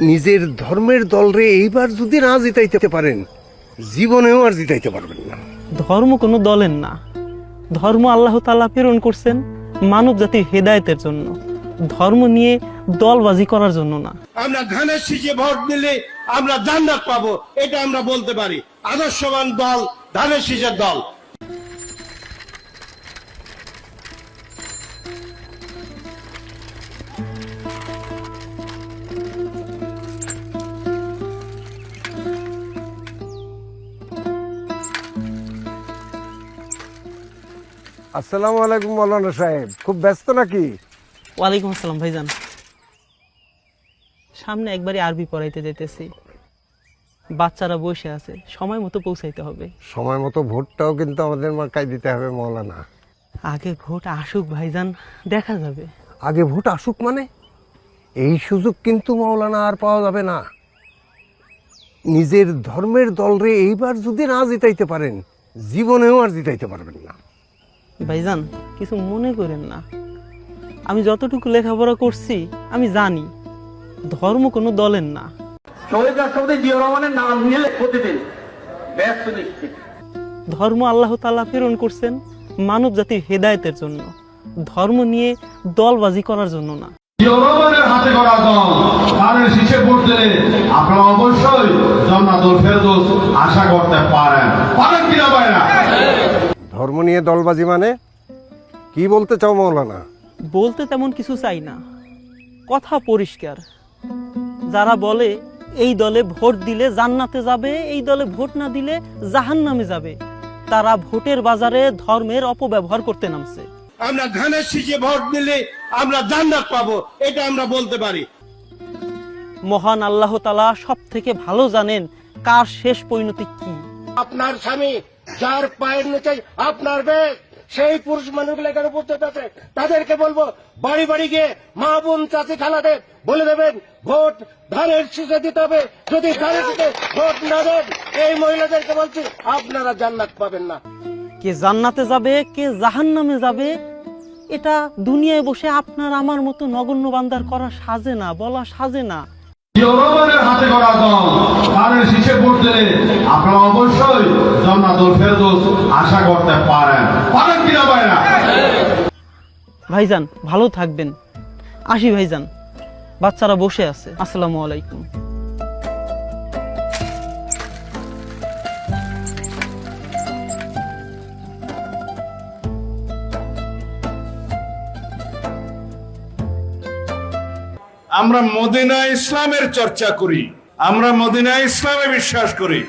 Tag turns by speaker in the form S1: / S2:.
S1: নিজের ধর্মের দলরে এইবার যদি না জিতাইতে পারেন জীবনেও আর জিতাইতে পারবেন না।
S2: ধর্ম কোনো দলের না। ধর্ম আল্লাহ তাআলা প্রেরণ করছেন মানব জাতির হেদায়েতের জন্য। ধর্ম নিয়ে দলবাজি করার জন্য না।
S3: আমরা ধানের শীষে ভোট দিলে আমরা জান্নাত পাবো এটা আমরা বলতে পারি। আদর্শবান দল ধানের শীষের দল।
S1: আসসালামু আলাইকুম মৌলানা সাহেব। খুব ব্যস্ত নাকি?
S2: ওয়ালাইকুম আসসালাম ভাইজান। সামনে একবারই আরবি পড়াইতে যেতেছি বাচ্চারা বসে আছে সময় মতো পৌঁছাইতে হবে।
S1: সময় মতো ভোটটাও কিন্তু আমাদের মার্কায় দিতে হবে মৌলানা।
S2: আগে ভোট আসুক ভাইজান দেখা যাবে।
S1: আগে ভোট আসুক মানে? এই সুযোগ কিন্তু মৌলানা আর পাওয়া যাবে না। নিজের ধর্মের দলরে এইবার যদি না জিতাইতে পারেন জীবনেও আর জিতাইতে পারবেন না।
S2: ভাইজান কিছু মনে করেন না। আমি যতটুকু লেখাপড়া করছি আমি জানি ধর্ম কোনো দলের না।
S4: শহীদ রাষ্ট্রপতি জিয়া রহমানের নাম নিলে প্রতিদিন ব্যস্ত নিশ্চিত
S2: ধর্ম আল্লাহ তাআলা প্রেরণ করছেন মানব জাতির হেদায়েতের জন্য ধর্ম নিয়ে দলবাজি করার জন্য না।
S5: হাতে করা দল তাদের শীষে ভোট দিলে আপনারা অবশ্যই জান্নাতুল ফেরদৌস আশা করতে পারেন। পারেন কিনা পারেন
S1: ধর্ম নিয়ে দলবাজি মানে? কি বলতে চাও মৌলানা?
S2: বলতে তেমন কিছু চাই না। কথা পরিষ্কার। যারা বলে এই দলে ভোট দিলে জান্নাতে যাবে এই দলে ভোট না দিলে জাহান্নামে যাবে তারা ভোটের বাজারে ধর্মের অপব্যবহার করতে নামছে।
S3: আমরা ধানের শীষে ভোট দিলে আমরা জান্নাত পাবো এটা আমরা বলতে পারি।
S2: মহান আল্লাহ তালা সব থেকে ভালো জানেন কার শেষ পরিণতি কি।
S3: আপনার স্বামী যার পায়ের নিচে আপনার বেশ সেই পুরুষ মানুষগুলো এখানে উপস্থিত আছে। তাদেরকে বলব বাড়ি বাড়ি গিয়ে মা বোন চাচি খালাদের বলে দেবেন ভোট ধানের শীষে দিতে হবে। যদি ধানের শীষে ভোট না দেন এই মহিলাদেরকে বলছি আপনারা জান্নাত পাবেন না।
S2: কে জান্নাতে যাবে কে জাহান্নামে যাবে এটা দুনিয়ায় বসে আপনার আমার মতো নগণ্য বান্দার করা সাজে না বলা সাজে না।
S5: হাতে করা দল তাদের শীষে ভোট দিলে আপনারা অবশ্যই জান্নাতুল ফেরদৌস আশা করতে পারেন। পারেন কিনা পারেন না
S2: ভাইজান ভালো থাকবেন। আসি ভাইজান বাচ্চারা বসে আছে। আসসালামু আলাইকুম।
S3: আমরা মদিনা ইসলামের চর্চা করি আমরা মদিনা ইসলামে বিশ্বাস করি।